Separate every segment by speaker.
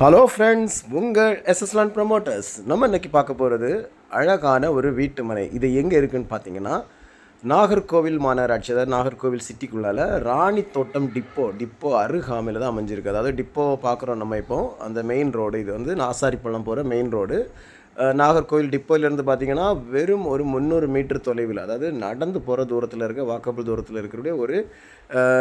Speaker 1: Hello friends உங்கள் எஸ்எஸ்லான் promoters நம்ம இன்றைக்கி பார்க்க போகிறது அழகான ஒரு வீட்டு மனை. இது எங்கே இருக்குதுன்னு பார்த்தீங்கன்னா நாகர்கோவில் மாநகராட்சி அதாவது நாகர்கோவில் சிட்டிக்குள்ளால ராணி தோட்டம் டிப்போ டிப்போ அருகாமையில் தான் அமைஞ்சிருக்கு. அதாவது டிப்போ பார்க்குறோம் நம்ம இப்போ. அந்த மெயின் ரோடு இது வந்து நாசாரிப்பள்ளம் போகிற மெயின் ரோடு நாகர்கோவில் டிப்போலேருந்து பார்த்தீங்கன்னா வெறும் ஒரு முந்நூறு மீட்டர் தொலைவில் அதாவது நடந்து போகிற தூரத்தில் இருக்க வாக்கபிள் தூரத்தில் இருக்கக்கூடிய ஒரு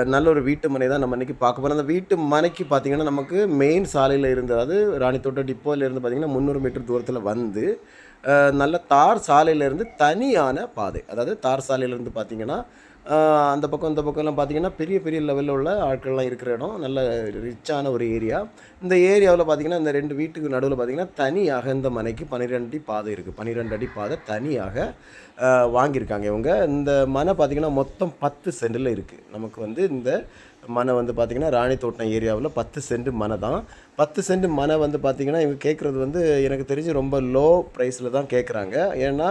Speaker 1: நல்ல ஒரு வீட்டு மனை தான் நம்ம இன்றைக்கி பார்க்க போகிறோம் அந்த வீட்டு மனைக்கு பார்த்தீங்கன்னா நமக்கு மெயின் சாலையில் இருந்து அதாவது ராணித்தோட்டம் டிப்போயில இருந்து பார்த்தீங்கன்னா முந்நூறு மீட்டர் தூரத்தில் வந்து நல்ல தார் சாலையிலேருந்து தனியான பாதை. அதாவது தார் சாலையிலேருந்து பார்த்தீங்கன்னா அந்த பக்கம் இந்த பக்கம்லாம் பார்த்தீங்கன்னா பெரிய பெரிய லெவலில் உள்ள ஆட்கள்லாம் இருக்கிற இடம். நல்ல ரிச்சான ஒரு ஏரியா இந்த ஏரியாவில் பார்த்தீங்கன்னா இந்த ரெண்டு வீட்டுக்கு நடுவில் பார்த்தீங்கன்னா தனியாக இந்த மனைக்கு பன்னிரெண்டு அடி பாதை இருக்குது பன்னிரெண்டு அடி பாதை தனியாக வாங்கியிருக்காங்க இவங்க. இந்த மனை பார்த்தீங்கன்னா மொத்தம் பத்து சென்டில் இருக்குது நமக்கு வந்து இந்த மனை வந்து பார்த்திங்கன்னா ராணி தோட்டம் ஏரியாவில் பத்து சென்ட் மனை தான். பத்து சென்ட் மனை வந்து பார்த்திங்கன்னா இவங்க கேட்குறது வந்து எனக்கு தெரிஞ்சு ரொம்ப லோ ப்ரைஸில் தான் கேட்குறாங்க ஏன்னா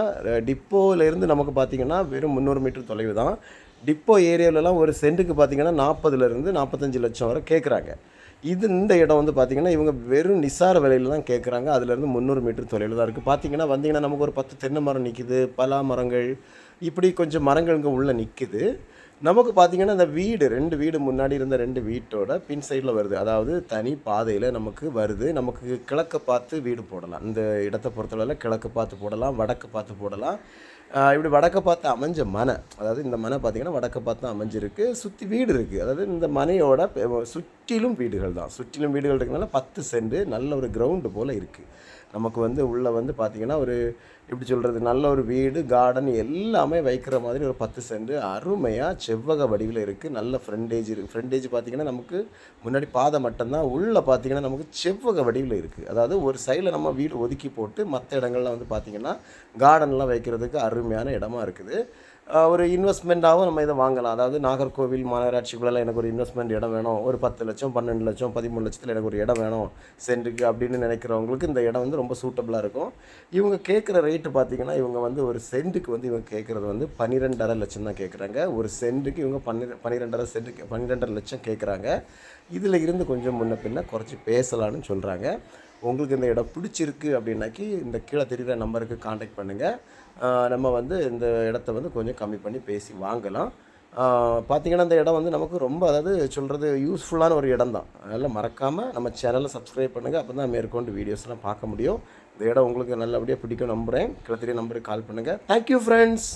Speaker 1: டிப்போவிலேருந்து நமக்கு பார்த்திங்கன்னா வெறும் முந்நூறு மீட்டர் தொலைவு தான். டிப்போ ஏரியாவிலலாம் ஒரு சென்ட்டுக்கு பார்த்திங்கன்னா நாற்பதுலேருந்து நாற்பத்தஞ்சு லட்சம் வரை கேட்குறாங்க இது இந்த இடம் வந்து பார்த்திங்கன்னா இவங்க வெறும் நிசார விலையில் தான் கேட்குறாங்க அதுலேருந்து முந்நூறு மீட்டர் தொலைவில் தான் இருக்குது பார்த்தீங்கன்னா வந்தீங்கன்னா நமக்கு ஒரு பத்து தென்னை மரம் நிற்கிது பலா மரங்கள் இப்படி கொஞ்சம் மரங்கள் இங்கே உள்ளே நிற்குது நமக்கு பார்த்தீங்கன்னா இந்த வீடு ரெண்டு வீடு முன்னாடி இருந்த ரெண்டு வீட்டோட பின் சைடில் வருது. அதாவது தனி பாதையில் நமக்கு வருது. நமக்கு கிழக்க பார்த்து வீடு போடலாம். இந்த இடத்த பொறுத்தளவில் கிழக்கு பார்த்து போடலாம் வடக்கு பார்த்து போடலாம். இப்படி வடக்க பார்த்து அமைஞ்ச மனை அதாவது இந்த மனை பார்த்தீங்கன்னா வடக்க பார்த்து அமைஞ்சிருக்கு சுற்றி வீடு இருக்குது அதாவது இந்த மனையோட சுற்றிலும் வீடுகள் தான். சுற்றிலும் வீடுகள் இருக்கிறதுனால பத்து சென்ட் நல்ல ஒரு கிரவுண்டு போல் இருக்குது நமக்கு வந்து உள்ளே வந்து பார்த்திங்கன்னா ஒரு எப்படி சொல்கிறது நல்ல ஒரு வீடு கார்டன் எல்லாமே வைக்கிற மாதிரி ஒரு பத்து சென்ட் அருமையாக செவ்வக வடிவில் இருக்குது நல்ல ஃப்ரெண்டேஜ் இருக்குது ஃப்ரெண்டேஜ் பார்த்திங்கன்னா நமக்கு முன்னாடி பாதை மட்டும்தான் உள்ளே பார்த்திங்கன்னா நமக்கு செவ்வக வடிவில் இருக்குது அதாவது ஒரு சைடில் நம்ம வீடு ஒதுக்கி போட்டு மற்ற இடங்கள்லாம் வந்து பார்த்திங்கன்னா கார்டன்லாம் வைக்கிறதுக்கு அருமையான இடமா இருக்குது. ஒரு இன்வெஸ்ட்மெண்ட்டாகவும் நம்ம இதை வாங்கலாம். அதாவது நாகர்கோவில் மாநகராட்சிக்குள்ளே எனக்கு ஒரு இன்வெஸ்ட்மெண்ட் இடம் வேணும். ஒரு பத்து லட்சம் பன்னெண்டு லட்சம் பதிமூணு லட்சத்தில் எனக்கு ஒரு இடம் வேணும். சென்ட்டுக்கு அப்படின்னு நினைக்கிறவங்களுக்கு இந்த இடம் வந்து ரொம்ப சூட்டபுளாக இருக்கும். இவங்க கேட்குற ரேட்டு பார்த்தீங்கன்னா இவங்க வந்து ஒரு சென்ட்டுக்கு வந்து இவங்க கேட்குறது வந்து பன்னிரெண்டரை லட்சம் தான் கேட்குறாங்க. ஒரு சென்ட்டுக்கு இவங்க பன்னிரெ பன்னிரெண்டரை சென்ட்டுக்கு பன்னிரெண்டரை லட்சம் கேட்குறாங்க. இதில் இருந்து கொஞ்சம் முன்ன பின்ன குறைச்சி பேசலான்னு சொல்கிறாங்க உங்களுக்கு இந்த இடம் பிடிச்சிருக்கு அப்படின்னாக்கி இந்த கீழே தெரிகிற நம்பருக்கு காண்டாக்ட் பண்ணுங்கள் நம்ம வந்து இந்த இடத்த வந்து கொஞ்சம் கம்மி பண்ணி பேசி வாங்கலாம். பார்த்திங்கன்னா இந்த இடம் வந்து நமக்கு ரொம்ப அதாவது சொல்கிறது யூஸ்ஃபுல்லான ஒரு இடம் தான் அதனால் மறக்காமல் நம்ம சேனலை சப்ஸ்கிரைப் பண்ணுங்கள் அப்போ தான் மேற்கொண்டு வீடியோஸ்லாம் பார்க்க முடியும். இந்த இடம் உங்களுக்கு நல்லபடியாக பிடிக்கும் நம்புகிறேன் கீழே நம்பருக்கு கால் பண்ணுங்கள் தேங்க்யூ ஃப்ரெண்ட்ஸ்